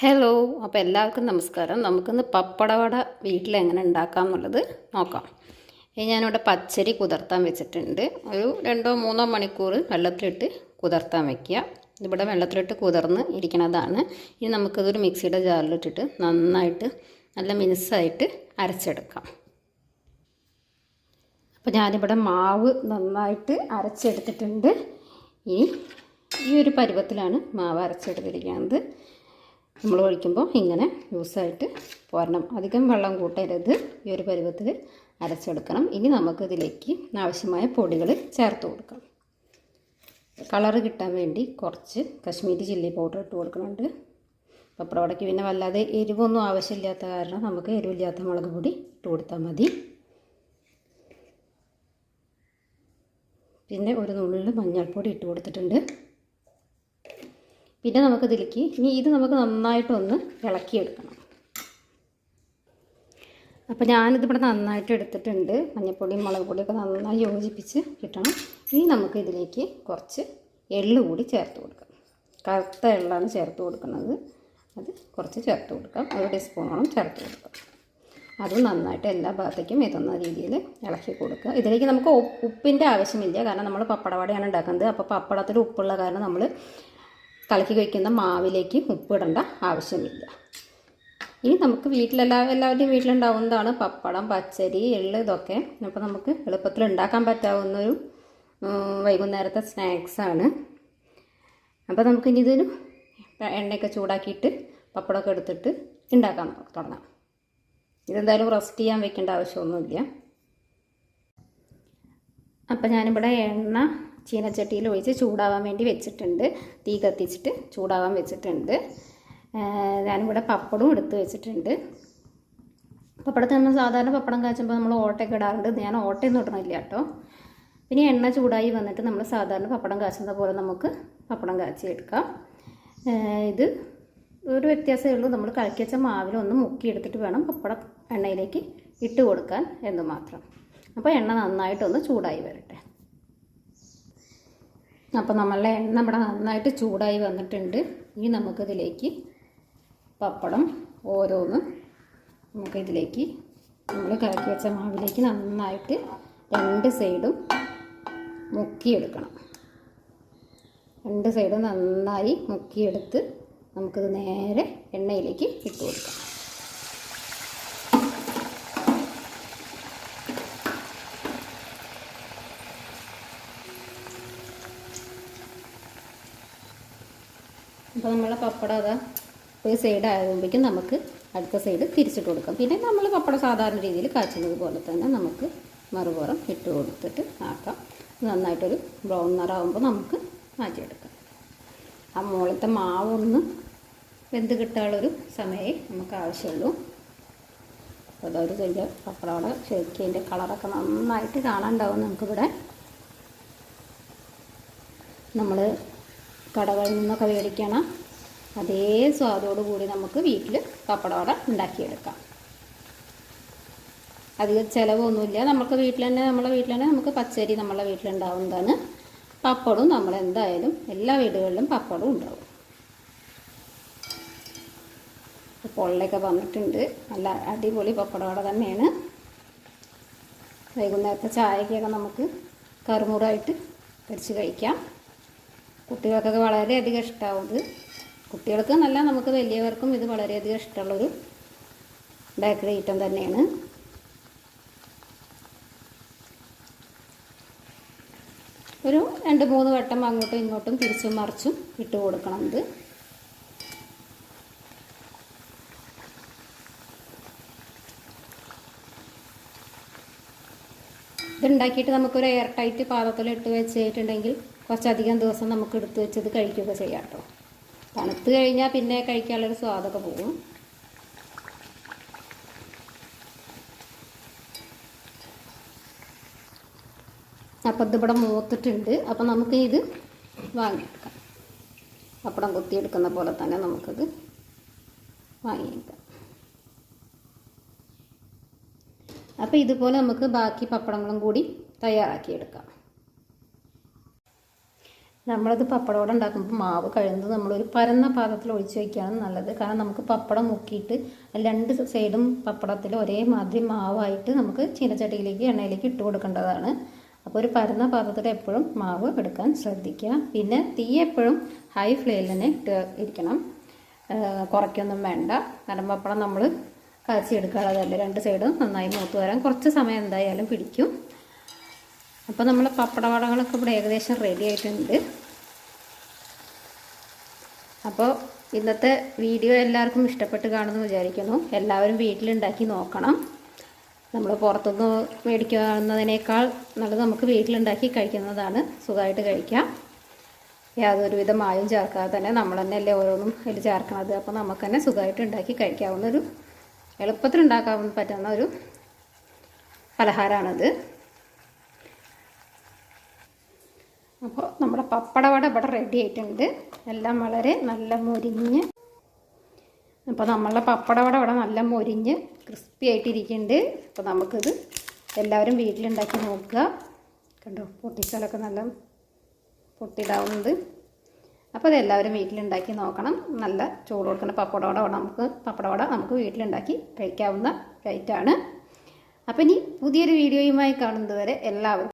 Hello അപ്പോൾ എല്ലാവർക്കും നമസ്കാരം. നമുക്കിന്ന് പപ്പടവട വീട്ടിൽ എങ്ങനെ ഉണ്ടാക്കാം എന്നുള്ളത് നോക്കാം ഞാനിവിടെ പച്ചരി കുതിർത്താൻ വെച്ചിട്ടുണ്ട്. ഒരു രണ്ടോ മൂന്നോ മണിക്കൂർ വെള്ളത്തിലിട്ട് കുതിർത്താൻ വെക്കുക. ഇവിടെ വെള്ളത്തിലിട്ട് കുതിർന്ന് ഇരിക്കണതാണ്. ഇനി നമുക്കിതൊരു മിക്സിയുടെ ജാറിലിട്ടിട്ട് നന്നായിട്ട് നല്ല മിനുസായിട്ട് അരച്ചെടുക്കാം. അപ്പോൾ ഞാനിവിടെ മാവ് നന്നായിട്ട് അരച്ചെടുത്തിട്ടുണ്ട്. ഇനി ഈ ഒരു പരുവത്തിലാണ് മാവ് അരച്ചെടുത്തിരിക്കുന്നത്. നമ്മൾ ഒഴിക്കുമ്പോൾ ഇങ്ങനെ ലൂസായിട്ട് പോരണം. അധികം വെള്ളം കൂട്ടരുത് ഈ ഒരു പരുവത്തിൽ അരച്ചെടുക്കണം. ഇനി നമുക്ക് ഇതിലേക്ക് ആവശ്യമായ പൊടികൾ ചേർത്ത് കൊടുക്കാം. കളറ് കിട്ടാൻ വേണ്ടി കുറച്ച് കശ്മീരി ചില്ലി പൗഡർ ഇട്ട് കൊടുക്കുന്നുണ്ട്. പപ്പടവടയ്ക്ക് പിന്നെ വല്ലാതെ എരിവൊന്നും ആവശ്യമില്ലാത്ത കാരണം നമുക്ക് എരിവില്ലാത്ത മുളക് പൊടി ഇട്ട് കൊടുത്താൽ മതി. പിന്നെ ഒരു നുള്ളിൽ മഞ്ഞൾപ്പൊടി ഇട്ട് കൊടുത്തിട്ടുണ്ട്. പിന്നെ നമുക്കിതിലേക്ക് ഇനി ഇത് നമുക്ക് നന്നായിട്ടൊന്ന് ഇളക്കിയെടുക്കണം. അപ്പോൾ ഞാനിതിവിടെ നന്നായിട്ട് എടുത്തിട്ടുണ്ട്. മഞ്ഞൾപ്പൊടിയും മുളക് പൊടിയൊക്കെ നന്നായി യോജിപ്പിച്ച് കിട്ടണം ഇനി നമുക്ക് ഇതിലേക്ക് കുറച്ച് എള്ള് കൂടി ചേർത്ത് കൊടുക്കാം. കറുത്ത എള്ളാണ് ചേർത്ത് കൊടുക്കുന്നത്. അത് കുറച്ച് ചേർത്ത് കൊടുക്കാം. ഒരു ടീസ്പൂണോളം ചേർത്ത് കൊടുക്കാം. അതും നന്നായിട്ട് എല്ലാ ഭാഗത്തേക്കും എത്തുന്ന രീതിയിൽ ഇളക്കി കൊടുക്കുക. ഇതിലേക്ക് നമുക്ക് ഉപ്പിന്റെ ആവശ്യമില്ല. കാരണം നമ്മൾ പപ്പടവടയാണ് ഉണ്ടാക്കുന്നത്. അപ്പോൾ പപ്പടത്തിൽ ഉപ്പുള്ള കാരണം നമ്മൾ കലക്കി കഴിക്കുന്ന മാവിലേക്ക് ഉപ്പിടേണ്ട ആവശ്യമില്ല. ഇനി നമുക്ക് വീട്ടിലെല്ലാ എല്ലാവരുടെയും വീട്ടിലുണ്ടാവുന്നതാണ് പപ്പടം പച്ചരി എള്ള് ഇതൊക്കെ. അപ്പോൾ നമുക്ക് എളുപ്പത്തിൽ ഉണ്ടാക്കാൻ പറ്റാവുന്നൊരു വൈകുന്നേരത്തെ സ്നാക്സാണ് അപ്പോൾ നമുക്ക് ഇനി ഇതിന് എണ്ണയൊക്കെ ചൂടാക്കിയിട്ട് പപ്പടമൊക്കെ എടുത്തിട്ട് ഉണ്ടാക്കാൻ തുടങ്ങാം. ഇതെന്തായാലും റെസ്റ്റ് ചെയ്യാൻ വെക്കേണ്ട ആവശ്യമൊന്നുമില്ല. അപ്പം ഞാനിവിടെ എണ്ണ ചീനച്ചട്ടിയിൽ ഒഴിച്ച് ചൂടാവാൻ വേണ്ടി വെച്ചിട്ടുണ്ട്. തീ കത്തിച്ചിട്ട് ചൂടാവാൻ വെച്ചിട്ടുണ്ട്. ഞാനിവിടെ പപ്പടവും എടുത്ത് വെച്ചിട്ടുണ്ട്. പപ്പടത്തിൽ നമ്മൾ സാധാരണ പപ്പടം കാച്ചുമ്പോൾ നമ്മൾ ഓട്ടയൊക്കെ ഇടാറുണ്ട്. ഞാൻ ഓട്ടയൊന്നും ഇടണില്ല കേട്ടോ. പിന്നെ എണ്ണ ചൂടായി വന്നിട്ട് നമ്മൾ സാധാരണ പപ്പടം കാച്ചുന്ന പോലെ നമുക്ക് പപ്പടം കാച്ചി എടുക്കാം. ഇത് ഒരു വ്യത്യാസമേ ഉള്ളൂ. നമ്മൾ കലക്കി വെച്ച മാവിൽ ഒന്ന് മുക്കിയെടുത്തിട്ട് വേണം പപ്പടം എണ്ണയിലേക്ക് ഇട്ട് കൊടുക്കാൻ എന്ന് മാത്രം. അപ്പോൾ എണ്ണ നന്നായിട്ടൊന്ന് ചൂടായി വരട്ടെ. അപ്പോൾ നമ്മളുടെ എണ്ണ ഇവിടെ നന്നായിട്ട് ചൂടായി വന്നിട്ടുണ്ട്. ഇനി നമുക്കിതിലേക്ക് പപ്പടം ഓരോന്ന് നമുക്കിതിലേക്ക് നമ്മൾ കലക്കി വെച്ച മാവിലേക്ക് നന്നായിട്ട് രണ്ട് സൈഡും മുക്കിയെടുക്കണം. രണ്ട് സൈഡും നന്നായി മുക്കിയെടുത്ത് നമുക്കിത് നേരെ എണ്ണയിലേക്ക് ഇട്ട് കൊടുക്കാം അപ്പോൾ നമ്മളെ പപ്പടം അതാ ഒരു സൈഡ് ആകുമ്പോഴേക്കും നമുക്ക് അടുത്ത സൈഡ് തിരിച്ചിട്ട് കൊടുക്കാം. പിന്നെ നമ്മൾ പപ്പടം സാധാരണ രീതിയിൽ കാച്ചുന്നത് പോലെ തന്നെ നമുക്ക് മറുപുറം ഇട്ട് കൊടുത്തിട്ട് ആക്കാം. നന്നായിട്ടൊരു ബ്രൗൺ നിറാവുമ്പോൾ നമുക്ക് മാറ്റിയെടുക്കാം. ആ മുകളിലത്തെ മാവൊന്ന് വെന്ത് കിട്ടാനുള്ളൊരു സമയമേ നമുക്ക് ആവശ്യമുള്ളൂ. അപ്പോൾ അതൊരു ചെറിയ പപ്പടമാണ് ശരിക്കും അതിന്റെ കളറൊക്കെ നന്നായിട്ട് കാണാനുണ്ടാവും നമുക്കിവിടെ. നമ്മൾ കടകളിൽ നിന്നൊക്കെ മേടിക്കണം അതേ സ്വാദോടു കൂടി നമുക്ക് വീട്ടിൽ പപ്പടവട ഉണ്ടാക്കിയെടുക്കാം. അധികം ചിലവൊന്നുമില്ല. നമുക്ക് വീട്ടിൽ തന്നെ നമ്മളെ വീട്ടിൽ തന്നെ നമുക്ക് പച്ചരി നമ്മളെ വീട്ടിലുണ്ടാവുന്നതാണ് പപ്പടവും നമ്മൾ എന്തായാലും എല്ലാ വീടുകളിലും പപ്പടവും ഉണ്ടാവും. പൊള്ളയൊക്കെ വന്നിട്ടുണ്ട്. നല്ല അടിപൊളി പപ്പടവട തന്നെയാണ്. വൈകുന്നേരത്തെ ചായക്കൊക്കെ നമുക്ക് കറുമുറായിട്ട് പൊരിച്ച് കഴിക്കാം. കുട്ടികൾക്കൊക്കെ വളരെയധികം ഇഷ്ടമാവും ഇത് കുട്ടികൾക്ക് നല്ല നമുക്ക് വലിയവർക്കും ഇത് വളരെയധികം ഇഷ്ടമുള്ളൊരു ബേക്കറി ഐറ്റം തന്നെയാണ്. ഒരു രണ്ട് മൂന്ന് വട്ടം അങ്ങോട്ടും ഇങ്ങോട്ടും തിരിച്ചും മറിച്ചും ഇട്ട് കൊടുക്കണം ഇത്. ഇതുണ്ടാക്കിയിട്ട് നമുക്കൊരു എയർ ടൈറ്റ് പാത്രത്തിൽ ഇട്ട് വെച്ചിട്ടുണ്ടെങ്കിൽ കുറച്ചധികം ദിവസം നമുക്ക് എടുത്തു വെച്ചത് കഴിക്കുകയൊക്കെ ചെയ്യാം കേട്ടോ. തണുത്ത് കഴിഞ്ഞാൽ പിന്നെ കഴിക്കാനുള്ളൊരു സ്വാദൊക്കെ പോകും. അപ്പം ഇതിവിടെ മൂത്തിട്ടുണ്ട്. അപ്പം നമുക്ക് ഇത് വാങ്ങിയെടുക്കാം. പപ്പടം കുത്തിയെടുക്കുന്ന പോലെ തന്നെ നമുക്കത് വാങ്ങിയെടുക്കാം. അപ്പോൾ ഇതുപോലെ നമുക്ക് ബാക്കി പപ്പടങ്ങളും കൂടി തയ്യാറാക്കിയെടുക്കാം. നമ്മളത് പപ്പടവട ഉണ്ടാക്കുമ്പോൾ മാവ് കഴിയുന്നത് നമ്മളൊരു പരന്ന പാത്രത്തിൽ ഒഴിച്ച് വയ്ക്കുകയാണ് നല്ലത്. കാരണം നമുക്ക് പപ്പടം മുക്കിയിട്ട് രണ്ട് സൈഡും പപ്പടത്തിൽ ഒരേമാതിരി മാവായിട്ട് നമുക്ക് ചീനച്ചട്ടിയിലേക്ക് എണ്ണയിലേക്ക് ഇട്ട് കൊടുക്കേണ്ടതാണ്. അപ്പോൾ ഒരു പരന്ന പാത്രത്തിൽ എപ്പോഴും മാവ് എടുക്കാൻ ശ്രദ്ധിക്കുക. പിന്നെ തീ എപ്പോഴും ഹൈ ഫ്ലെയിമിൽ തന്നെ ഇട്ട് ഇരിക്കണം. കുറയ്ക്കൊന്നും വേണ്ട. നല്ല പപ്പടം നമ്മൾ കാച്ചിയെടുക്കാനുള്ളതല്ലേ രണ്ട് സൈഡും നന്നായി മൂത്ത് വരാൻ കുറച്ച് സമയം എന്തായാലും പിടിക്കും. അപ്പോൾ നമ്മൾ പപ്പടവടകളൊക്കെ ഇവിടെ ഏകദേശം റെഡി ആയിട്ടുണ്ട്. അപ്പോൾ ഇന്നത്തെ വീഡിയോ എല്ലാവർക്കും ഇഷ്ടപ്പെട്ട് കാണുമെന്ന് വിചാരിക്കുന്നു. എല്ലാവരും വീട്ടിലുണ്ടാക്കി നോക്കണം. നമ്മൾ പുറത്തുനിന്ന് മേടിക്കുന്നതിനേക്കാൾ നല്ലത് നമുക്ക് വീട്ടിലുണ്ടാക്കി കഴിക്കുന്നതാണ്. സുഖമായിട്ട് കഴിക്കാം. യാതൊരുവിധ മായം ചേർക്കാതെ തന്നെ നമ്മൾ തന്നെയല്ലേ ഓരോന്നും അതിൽ ചേർക്കണത് അപ്പോൾ നമുക്ക് തന്നെ സുഖമായിട്ട് ഉണ്ടാക്കി കഴിക്കാവുന്ന ഒരു എളുപ്പത്തിൽ ഉണ്ടാക്കാൻ പറ്റുന്ന ഒരു പലഹാരമാണിത്. അപ്പോൾ നമ്മുടെ പപ്പടവട ഇവിടെ റെഡി ആയിട്ടുണ്ട്. എല്ലാം വളരെ നല്ല മൊരിഞ്ഞ്. അപ്പോൾ നമ്മളുടെ പപ്പടവട ഇവിടെ നല്ല മൊരിഞ്ഞ് ക്രിസ്പി ആയിട്ടിരിക്കുന്നുണ്ട്. അപ്പോൾ നമുക്കിത് എല്ലാവരും വീട്ടിലുണ്ടാക്കി നോക്കുക. കണ്ടോ പൊട്ടിച്ചാലൊക്കെ നല്ല പൊട്ടിയിടാവുന്നത് അപ്പോൾ അതെല്ലാവരും വീട്ടിലുണ്ടാക്കി നോക്കണം. നല്ല ചൂട് കൊടുക്കുന്ന പപ്പടവട നമുക്ക് പപ്പടവട നമുക്ക് വീട്ടിലുണ്ടാക്കി കഴിക്കാവുന്ന ഐറ്റാണ് അപ്പോൾ ഇനി പുതിയൊരു വീഡിയോയുമായി കാണുന്നതുവരെ എല്ലാവരും